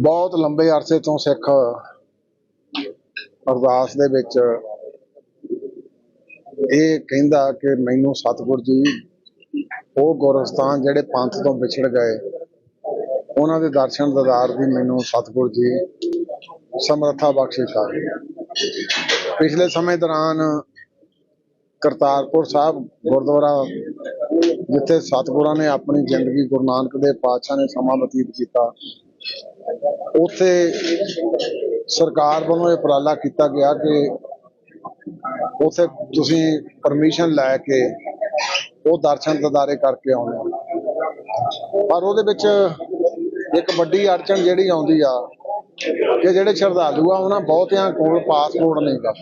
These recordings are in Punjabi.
ਬਹੁਤ ਲੰਬੇ ਅਰਸੇ ਤੋਂ ਸਿੱਖ ਅਰਦਾਸ ਦੇ ਵਿੱਚ ਇਹ ਕਹਿੰਦਾ ਕਿ ਮੈਨੂੰ ਸਤਿਗੁਰ ਜੀ, ਉਹ ਗੁਰਸਥਾਨ ਜਿਹੜੇ ਪੰਥ ਤੋਂ ਵਿਛੜ ਗਏ, ਉਹਨਾਂ ਦੇ ਦਰਸ਼ਨ ਦਦਾਰ ਦੀ ਮੈਨੂੰ ਸਤਿਗੁਰ ਜੀ ਸਮਰੱਥਾ ਬਖਸ਼ਿਸ਼ ਕਰ ਪਿਛਲੇ ਸਮੇਂ ਦੌਰਾਨ ਕਰਤਾਰਪੁਰ ਸਾਹਿਬ ਗੁਰਦੁਆਰਾ, ਜਿੱਥੇ ਸਤਿਗੁਰਾਂ ਨੇ ਆਪਣੀ ਜ਼ਿੰਦਗੀ ਗੁਰੂ ਨਾਨਕ ਦੇ ਪਾਤਸ਼ਾਹ ਨੇ ਸਮਾਂ ਬਤੀਤ ਕੀਤਾ ਉੱਥੇ ਸਰਕਾਰ ਵੱਲੋਂ ਇਹ ਉਪਰਾਲਾ ਕੀਤਾ ਗਿਆ ਕਿ ਉੱਥੇ ਤੁਸੀਂ ਪਰਮਿਸ਼ਨ ਲੈ ਕੇ ਉਹ ਦਰਸ਼ਨ ਦਿਦਾਰੇ ਕਰਕੇ ਆਉਣੇ ਆ। ਪਰ ਉਹਦੇ ਵਿੱਚ ਇੱਕ ਵੱਡੀ ਅੜਚਣ ਜਿਹੜੀ ਆਉਂਦੀ ਆ ਕਿ ਜਿਹੜੇ ਸ਼ਰਧਾਲੂ ਆ, ਉਹਨਾਂ ਬਹੁਤਿਆਂ ਕੋਲ ਪਾਸਪੋਰਟ ਨਹੀਂ ਗਾ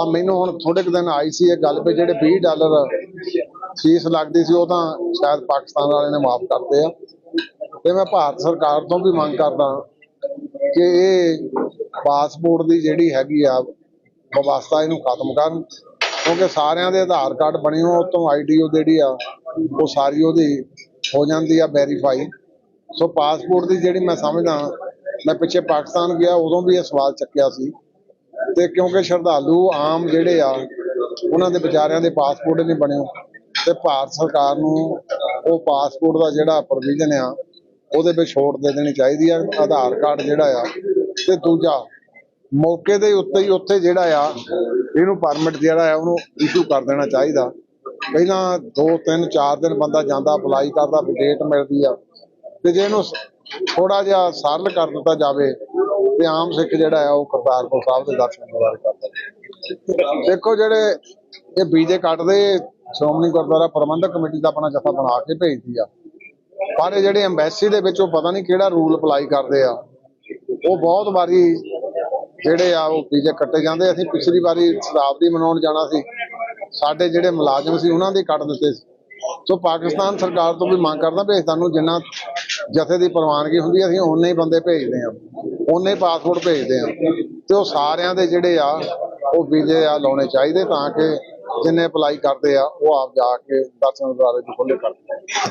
ਆ ਮੈਨੂੰ ਹੁਣ ਥੋੜੇ ਕੁ ਦਿਨ ਆਈ ਸੀ ਇਹ ਗੱਲ ਵੀ ਜਿਹੜੇ 20 ਡਾਲਰ ਫੀਸ ਲੱਗਦੀ ਸੀ, ਉਹ ਤਾਂ ਸ਼ਾਇਦ ਪਾਕਿਸਤਾਨ ਵਾਲੇ ਨੇ ਮਾਫ ਕਰਤੇ ਆ ਤੇ ਮੈਂ ਭਾਰਤ ਸਰਕਾਰ ਤੋਂ ਵੀ ਮੰਗ ਕਰਦਾ ਕਿ ਇਹ ਪਾਸਪੋਰਟ ਦੀ ਜਿਹੜੀ ਹੈਗੀ ਆ ਵਿਵਸਥਾ ਇਹਨੂੰ ਖਤਮ ਕਰਨ, ਕਿਉਂਕਿ ਸਾਰਿਆਂ ਦੇ ਆਧਾਰ ਕਾਰਡ ਬਣੇ ਹੋ ਉਤੋਂ ਆਈਡੀਓ ਜਿਹੜੀ ਆ, ਉਹ ਸਾਰੀ ਉਹਦੀ ਹੋ ਜਾਂਦੀ ਆ ਵੈਰੀਫਾਈ ਸੋ ਪਾਸਪੋਰਟ ਦੀ ਜਿਹੜੀ ਮੈਂ ਸਮਝਦਾ ਮੈਂ ਪਿੱਛੇ ਪਾਕਿਸਤਾਨ ਗਿਆ, ਉਦੋਂ ਵੀ ਇਹ ਸਵਾਲ ਚੱਕਿਆ ਸੀ। ਤੇ ਕਿਉਂਕਿ ਸ਼ਰਧਾਲੂ ਆਮ ਜਿਹੜੇ ਆ, ਉਹਨਾਂ ਦੇ ਵਿਚਾਰਿਆਂ ਦੇ ਪਾਸਪੋਰਟ ਨਹੀਂ ਬਣੇ। ਤੇ ਭਾਰਤ ਸਰਕਾਰ ਨੂੰ ਉਹ ਪਾਸਪੋਰਟ ਦਾ ਜਿਹੜਾ ਪ੍ਰੋਵੀਜ਼ਨ ਆ ਉਹਦੇ ਵਿੱਚ ਛੋਟ ਦੇ ਦੇਣੀ ਚਾਹੀਦੀ ਆ, ਆਧਾਰ ਕਾਰਡ ਜਿਹੜਾ ਆ ਤੇ ਦੂਜਾ ਮੌਕੇ ਦੇ ਉੱਤੇ ਹੀ ਉੱਥੇ ਜਿਹੜਾ ਆ, ਇਹਨੂੰ ਪਰਮਿਟ ਜਿਹੜਾ ਆ, ਉਹਨੂੰ ਇਸ਼ੂ ਕਰ ਦੇਣਾ ਚਾਹੀਦਾ। ਪਹਿਲਾਂ 2 3 4 ਦਿਨ ਬੰਦਾ ਜਾਂਦਾ ਅਪਲਾਈ ਕਰਦਾ ਫਿਰ ਡੇਟ ਮਿਲਦੀ ਆ। ਤੇ ਜੇ ਇਹਨੂੰ ਥੋੜਾ ਜਿਹਾ ਸਰਲ ਕਰ ਦਿੱਤਾ ਜਾਵੇ, ਤੇ ਆਮ ਸਿੱਖ ਜਿਹੜਾ ਆ, ਉਹ ਕਰਤਾਰਪੁਰ ਸਾਹਿਬ ਦੇ ਦਰਸ਼ਨ ਦਿਦਾਰੇ ਕਰਦਾ। ਦੇਖੋ ਜਿਹੜੇ ਇਹ ਵੀਜ਼ੇ ਕੱਟਦੇ, ਸ਼੍ਰੋਮਣੀ ਗੁਰਦੁਆਰਾ ਪ੍ਰਬੰਧਕ ਕਮੇਟੀ ਦਾ ਆਪਣਾ ਜਥਾ ਬਣਾ ਕੇ ਭੇਜਦੀ ਆ। ਪਰ ਇਹ ਜਿਹੜੇ ਐਮਬੈਸੀ ਦੇ ਵਿੱਚ ਉਹ ਪਤਾ ਨਹੀਂ ਕਿਹੜਾ ਰੂਲ ਅਪਲਾਈ ਕਰਦੇ ਆ। ਉਹ ਬਹੁਤ ਵਾਰੀ ਜਿਹੜੇ ਆ ਉਹ ਵੀਜ਼ੇ ਕੱਟੇ ਜਾਂਦੇ। ਅਸੀਂ ਪਿਛਲੀ ਵਾਰੀ ਸ਼ਤਾਬਦੀ ਮਨਾਉਣ ਜਾਣਾ ਸੀ। ਸਾਡੇ ਜਿਹੜੇ ਮੁਲਾਜ਼ਮ ਸੀ, ਉਹਨਾਂ ਦੇ ਕੱਟ ਦਿੱਤੇ ਸੀ। ਸੋ ਪਾਕਿਸਤਾਨ ਸਰਕਾਰ ਤੋਂ ਵੀ ਮੰਗ ਕਰਦਾ ਵੀ ਸਾਨੂੰ ਜਿੰਨਾ ਜਥੇ ਦੀ ਪ੍ਰਵਾਨਗੀ ਹੁੰਦੀ ਅਸੀਂ ਓਨੇ ਹੀ ਬੰਦੇ ਭੇਜਦੇ ਆ। ਓਨੇ ਪਾਸਪੋਰਟ ਭੇਜਦੇ ਆ। ਤੇ ਉਹ ਸਾਰਿਆਂ ਦੇ ਜਿਹੜੇ ਆ, ਉਹ ਵੀਜ਼ੇ ਆ ਲਾਉਣੇ ਚਾਹੀਦੇ ਤਾਂ ਕਿ ਜਿੰਨੇ ਅਪਲਾਈ ਕਰਦੇ ਆ, ਉਹ ਆਪ ਜਾ ਕੇ ਦਰਸ਼ਨ ਦੁਆਰੇ ਦੀ ਖੋਲੇ ਕਰਦੇ